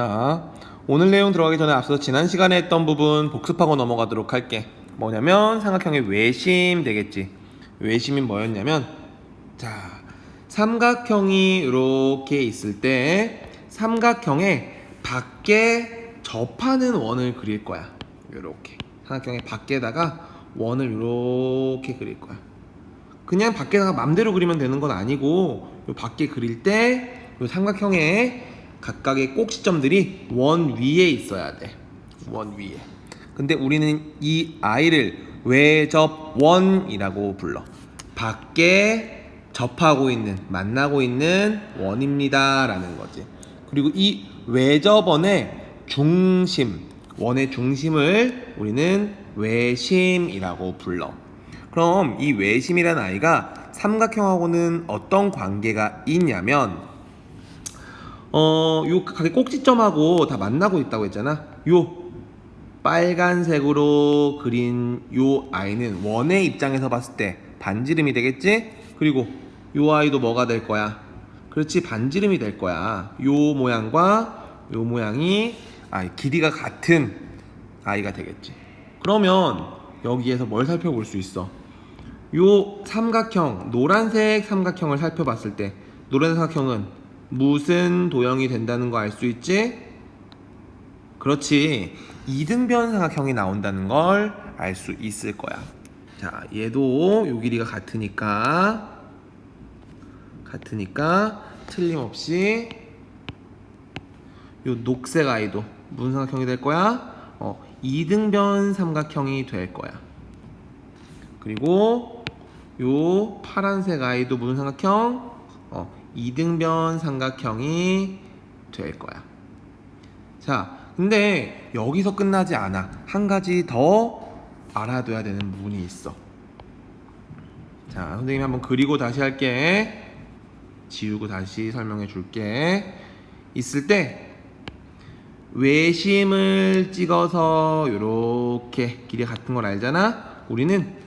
자, 오늘 내용 들어가기 전에 앞서 지난 시간에 했던 부분 복습하고 넘어가도록 할게. 뭐냐면 삼각형의 외심 되겠지. 외심이 뭐였냐면 자, 삼각형이 이렇게 있을 때 삼각형의 밖에 접하는 원을 그릴 거야. 이렇게 삼각형의 밖에다가 원을 이렇게 그릴 거야. 그냥 밖에다가 맘대로 그리면 되는 건 아니고 요 밖에 그릴 때 요 삼각형의 각각의 꼭지점들이 원 위에 있어야 돼. 원 위에. 근데 우리는 이 아이를 외접원이라고 불러. 밖에 접하고 있는 만나고 있는 원입니다 라는 거지. 그리고 이 외접원의 중심, 원의 중심을 우리는 외심이라고 불러. 그럼 이 외심이라는 아이가 삼각형하고는 어떤 관계가 있냐면 어, 요 각의 꼭지점하고 다 만나고 있다고 했잖아. 요 빨간색으로 그린 요 아이는 원의 입장에서 봤을 때 반지름이 되겠지? 그리고 요 아이도 뭐가 될 거야? 그렇지, 반지름이 될 거야. 요 모양과 요 모양이 아, 길이가 같은 아이가 되겠지. 그러면 여기에서 뭘 살펴볼 수 있어? 요 삼각형, 노란색 삼각형을 살펴봤을 때 노란색 삼각형은 무슨 도형이 된다는 거 알 수 있지? 그렇지. 이등변 삼각형이 나온다는 걸 알 수 있을 거야. 자, 얘도 요 길이가 같으니까 같으니까 틀림없이 요 녹색 아이도 무슨 삼각형이 될 거야? 어, 이등변 삼각형이 될 거야. 그리고 요 파란색 아이도 무슨 삼각형? 어, 이등변 삼각형이 될 거야. 자, 근데 여기서 끝나지 않아. 한 가지 더 알아둬야 되는 부분이 있어. 자, 선생님이 한번 그리고 다시 할게. 지우고 다시 설명해 줄게. 있을 때 외심을 찍어서 이렇게 길이 같은 걸 알잖아. 우리는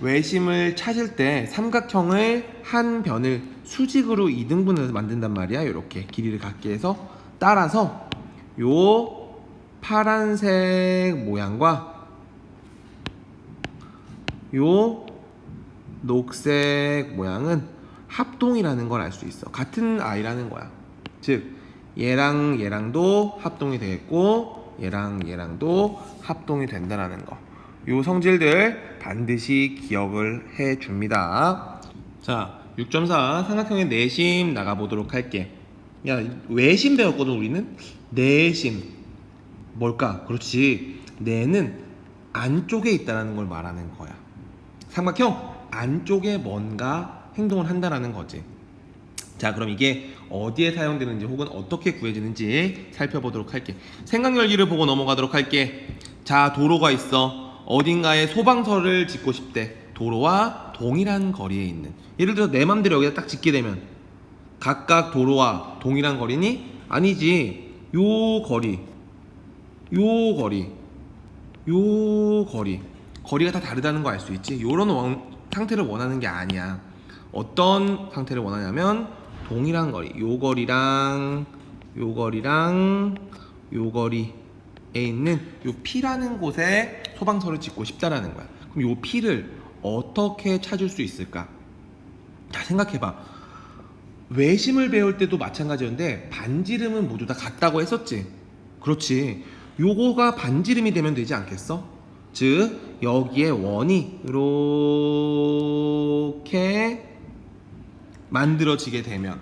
외심을 찾을 때 삼각형을 한 변을 수직으로 이등분해서 만든단 말이야. 이렇게 길이를 같게 해서 따라서 요 파란색 모양과 요 녹색 모양은 합동이라는 걸 알 수 있어. 같은 아이라는 거야. 즉 얘랑 얘랑도 합동이 되겠고 얘랑 얘랑도 합동이 된다라는 거. 요 성질들 반드시 기억을 해 줍니다. 자, 6.4 삼각형의 내심 나가 보도록 할게. 야, 외심 배웠거든 우리는. 내심 뭘까? 그렇지. 내는 안쪽에 있다라는 걸 말하는 거야. 삼각형 안쪽에 뭔가 행동을 한다라는 거지. 자, 그럼 이게 어디에 사용되는지 혹은 어떻게 구해지는지 살펴보도록 할게. 생각열기를 보고 넘어가도록 할게. 자, 도로가 있어. 어딘가에 소방서를 짓고 싶대. 도로와 동일한 거리에 있는. 예를 들어 내 맘대로 여기다 딱 짓게 되면 각각 도로와 동일한 거리니? 아니지. 요 거리. 요 거리. 요 거리. 거리가 다 다르다는 거 알 수 있지? 요런 원- 상태를 원하는 게 아니야. 어떤 상태를 원하냐면 동일한 거리. 요 거리랑 요 거리랑 요 거리에 있는 요 P라는 곳에 소방서를 짓고 싶다라는 거야. 그럼 요 P를 어떻게 찾을 수 있을까? 자, 생각해봐. 외심을 배울 때도 마찬가지였는데 반지름은 모두 다 같다고 했었지. 그렇지. 요거가 반지름이 되면 되지 않겠어? 즉 여기에 원이 이렇게 만들어지게 되면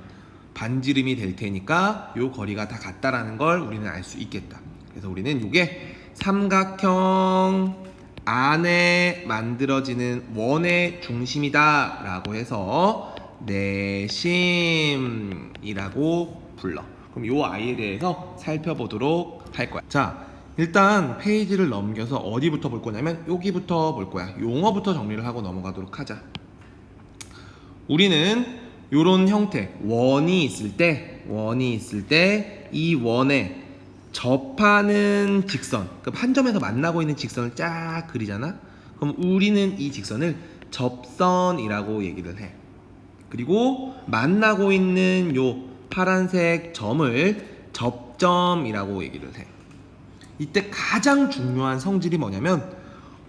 반지름이 될 테니까 요 거리가 다 같다라는 걸 우리는 알 수 있겠다. 그래서 우리는 이게 삼각형 안에 만들어지는 원의 중심이다 라고 해서 내심이라고 불러. 그럼 요 아이에 대해서 살펴보도록 할 거야. 자, 일단 페이지를 넘겨서 어디부터 볼 거냐면 여기부터 볼 거야. 용어부터 정리를 하고 넘어가도록 하자. 우리는 요런 형태 원이 있을 때 원이 있을 때 이 원에 접하는 직선 그럼 한 점에서 만나고 있는 직선을 쫙 그리잖아 그럼 우리는 이 직선을 접선이라고 얘기를 해 그리고 만나고 있는 요 파란색 점을 접점이라고 얘기를 해. 이때 가장 중요한 성질이 뭐냐면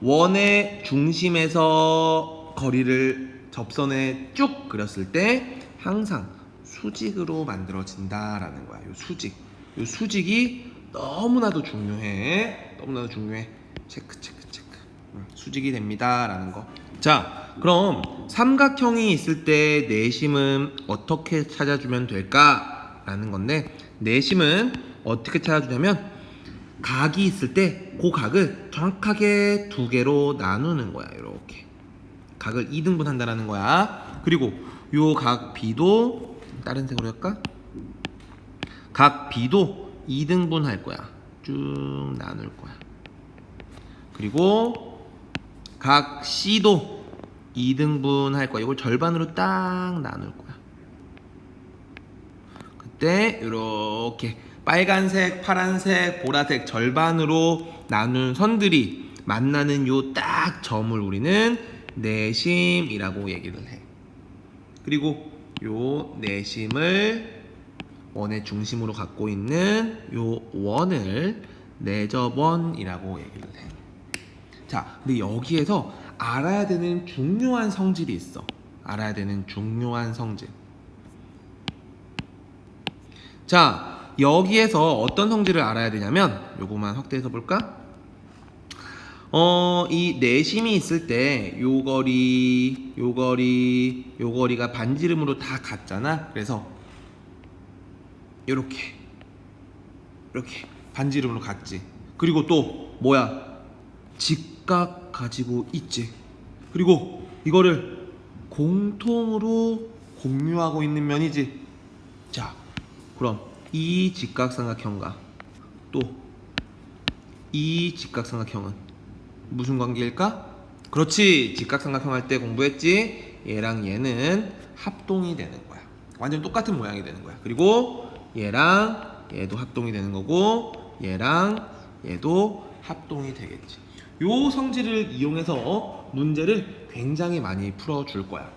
원의 중심에서 거리를 접선에 쭉 그렸을 때 항상 수직으로 만들어진다라는 거야. 요 수직. 요 수직이 너무나도 중요해. 너무나도 중요해. 체크 체크 체크. 음, 수직이 됩니다라는 거. 자, 그럼 삼각형이 있을 때 내심은 어떻게 찾아주면 될까 라는 건데 내심은 어떻게 찾아주냐면 각이 있을 때 그 각을 정확하게 두 개로 나누는 거야. 이렇게. 각을 2등분 한다라는 거야. 그리고 요 각 B도 다른 색으로 할까? 각 B도 2등분 할 거야. 쭉 나눌 거야. 그리고 각 C도 2등분 할 거야. 이걸 절반으로 딱 나눌 거야. 그때 이렇게 빨간색, 파란색, 보라색 절반으로 나눈 선들이 만나는 요 딱 점을 우리는 내심이라고 얘기를 해. 그리고 요 내심을 원의 중심으로 갖고 있는 요 원을 내접원이라고 얘기를 해. 자, 근데 여기에서 알아야 되는 중요한 성질이 있어. 알아야 되는 중요한 성질. 자, 여기에서 어떤 성질을 알아야 되냐면 요거만 확대해서 볼까? 어, 이 내심이 있을 때 요 거리, 요 거리, 요 거리가 반지름으로 다 같잖아. 그래서 요렇게 이렇게 반지름으로 같지. 그리고 또 뭐야? 직각 가지고 있지. 그리고 이거를 공통으로 공유하고 있는 면이지. 자, 그럼 이 직각삼각형과 또 이 직각삼각형은 무슨 관계일까? 그렇지. 직각삼각형 할 때 공부했지. 얘랑 얘는 합동이 되는 거야. 완전 똑같은 모양이 되는 거야. 그리고 얘랑 얘도 합동이 되는 거고 얘랑 얘도 합동이 되겠지. 요 성질을 이용해서 문제를 굉장히 많이 풀어 줄 거야.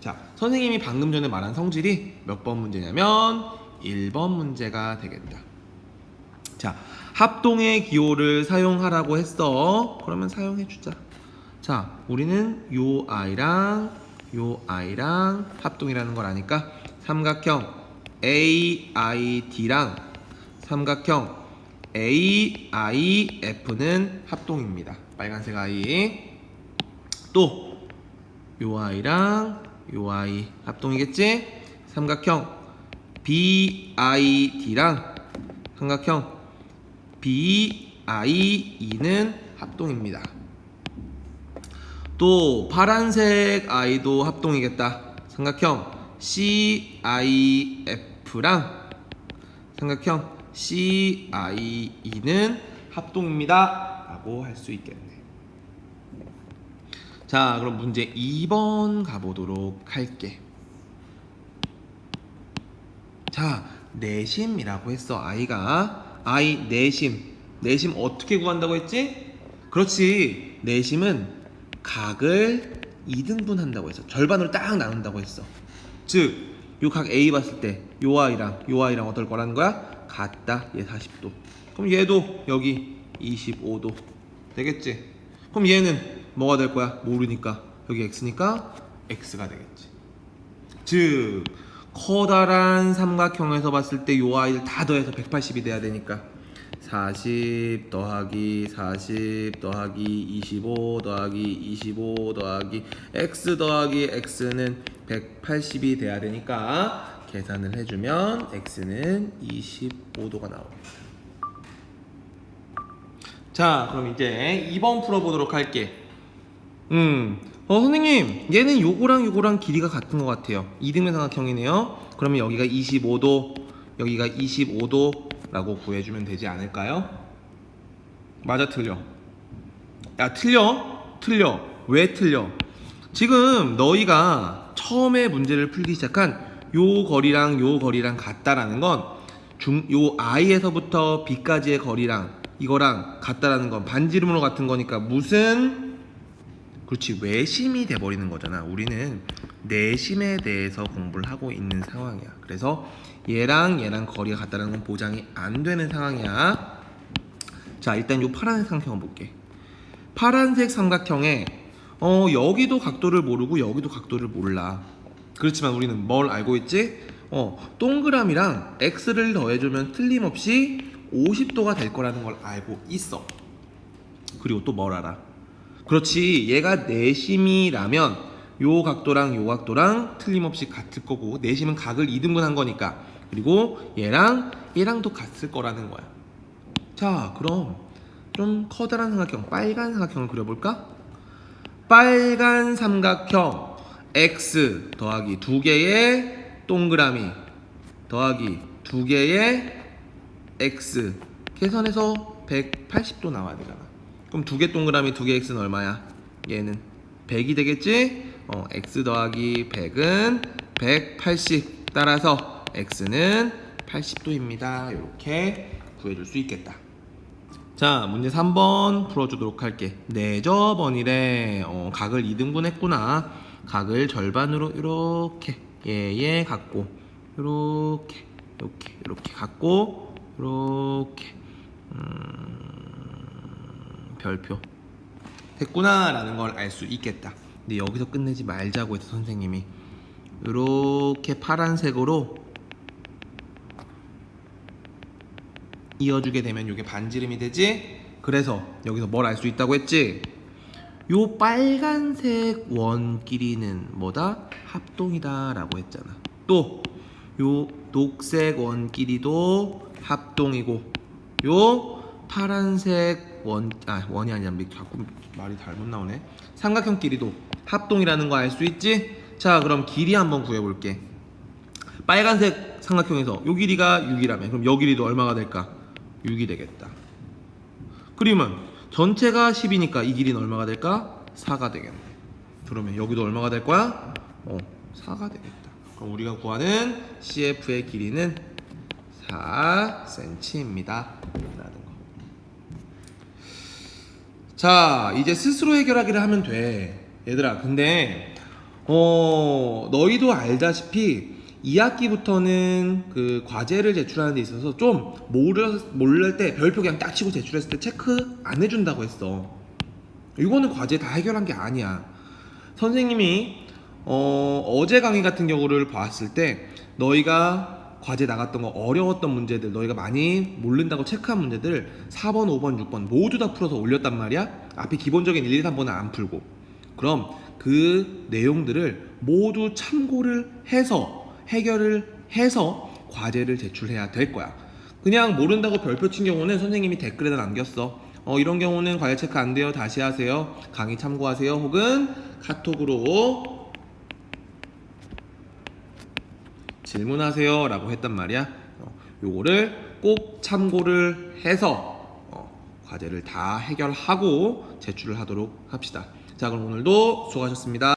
자, 선생님이 방금 전에 말한 성질이 몇 번 문제냐면 1번 문제가 되겠다. 자, 합동의 기호를 사용하라고 했어. 그러면 사용해 주자. 자, 우리는 요 아이랑 요 아이랑 합동이라는 걸 아니까 삼각형 AID랑 삼각형 AIF는 합동입니다. 빨간색 아이. 또 요 아이랑 요 아이 합동이겠지? 삼각형 BID랑 삼각형 BIE는 합동입니다. 또 파란색 아이도 합동이겠다. 삼각형 CIF랑 삼각형 CIE는 합동입니다. 라고 할 수 있겠네. 자, 그럼 문제 2번 가보도록 할게. 자, 내심이라고 했어. 아이가 아이 내심. 내심 어떻게 구한다고 했지? 그렇지. 내심은 각을 2등분 한다고 했어. 절반으로 딱 나눈다고 했어. 즉, 요각 A 봤을 때 요 아이랑 요 아이랑 어떨 거라는 거야? 같다. 얘 40도. 그럼 얘도 여기 25도. 되겠지? 그럼 얘는 뭐가 될 거야? 모르니까. 여기 X니까 X가 되겠지. 즉 커다란 삼각형에서 봤을 때 요 아이를 다 더해서 180이 돼야 되니까 40 더하기 40 더하기 25 더하기 25 더하기 x 더하기 x는 180이 돼야 되니까 계산을 해주면 x는 25도가 나옵니다. 자, 그럼 이제 2번 풀어보도록 할게. 음, 어 선생님, 얘는 요거랑 요거랑 길이가 같은 것 같아요. 이등변 삼각형이네요. 그러면 여기가 25도, 여기가 25도 라고 구해주면 되지 않을까요? 맞아, 틀려. 야, 틀려? 틀려. 왜 틀려? 지금 너희가 처음에 문제를 풀기 시작한 요 거리랑 요 거리랑 같다라는 건 중, 요 I에서부터 B까지의 거리랑 이거랑 같다라는 건 반지름으로 같은 거니까 무슨 그렇지 외심이 돼버리는 거잖아. 우리는 내심에 대해서 공부를 하고 있는 상황이야. 그래서 얘랑 얘랑 거리가 같다는 건 보장이 안 되는 상황이야. 자, 일단 요 파란색 삼각형 볼게. 파란색 삼각형에 어, 여기도 각도를 모르고 여기도 각도를 몰라. 그렇지만 우리는 뭘 알고 있지? 어, 동그라미랑 x를 더해주면 틀림없이 50도가 될 거라는 걸 알고 있어. 그리고 또 뭘 알아? 그렇지, 얘가 내심이라면 요 각도랑 요 각도랑 틀림없이 같을 거고 내심은 각을 2등분한 거니까 그리고 얘랑 얘랑도 같을 거라는 거야. 자, 그럼 좀 커다란 삼각형, 빨간 삼각형을 그려볼까? 빨간 삼각형 x 더하기 두 개의 동그라미 더하기 두 개의 x 계산해서 180도 나와야 되잖아. 그럼 두 개 동그라미 두 개 x는 얼마야? 얘는 100이 되겠지? 어, x 더하기 100은 180 따라서 x는 80도입니다. 이렇게 구해줄 수 있겠다. 자, 문제 3번 풀어주도록 할게. 네, 저번이래. 어, 각을 2등분 했구나. 각을 절반으로 이렇게 예예 갖고 이렇게 이렇게 이렇게 갖고 이렇게 음, 별표 했구나 라는 걸 알 수 있겠다. 근데 여기서 끝내지 말자고 해서 선생님이 이렇게 파란색으로 이어주게 되면 이게 반지름이 되지. 그래서 여기서 뭘 알 수 있다고 했지? 요 빨간색 원 길이는 뭐다? 합동이다 라고 했잖아. 또 요 녹색 원 길이도 합동이고 요 파란색 원, 아 원이 아니라 미- 자꾸 말이 잘못 나오네. 삼각형 길이도 합동이라는 거 알 수 있지? 자 그럼 길이 한번 구해볼게. 빨간색 삼각형에서 요 길이가 6이라면 그럼 요 길이도 얼마가 될까? 6이 되겠다. 그러면 전체가 10이니까 이 길이는 얼마가 될까? 4가 되겠네. 그러면 여기도 얼마가 될 거야? 어, 4가 되겠다. 그럼 우리가 구하는 CF의 길이는 4cm입니다. 라는 거. 자, 이제 스스로 해결하기를 하면 돼. 얘들아, 근데 어, 너희도 알다시피 2학기부터는 그 과제를 제출하는 데 있어서 좀 모를, 모를 때 별표 그냥 딱 치고 제출했을 때 체크 안 해준다고 했어. 이거는 과제 다 해결한 게 아니야. 선생님이 어, 어제 강의 같은 경우를 봤을 때 너희가 과제 나갔던 거 어려웠던 문제들 너희가 많이 모른다고 체크한 문제들 4번, 5번, 6번 모두 다 풀어서 올렸단 말이야. 앞에 기본적인 1, 2, 3번은 안 풀고. 그럼 그 내용들을 모두 참고를 해서 해결을 해서 과제를 제출해야 될 거야. 그냥 모른다고 별표 친 경우는 선생님이 댓글에다 남겼어. 어, 이런 경우는 과제 체크 안 돼요. 다시 하세요. 강의 참고하세요. 혹은 카톡으로 질문하세요. 라고 했단 말이야. 어, 요거를 꼭 참고를 해서 어, 과제를 다 해결하고 제출을 하도록 합시다. 자, 그럼 오늘도 수고하셨습니다.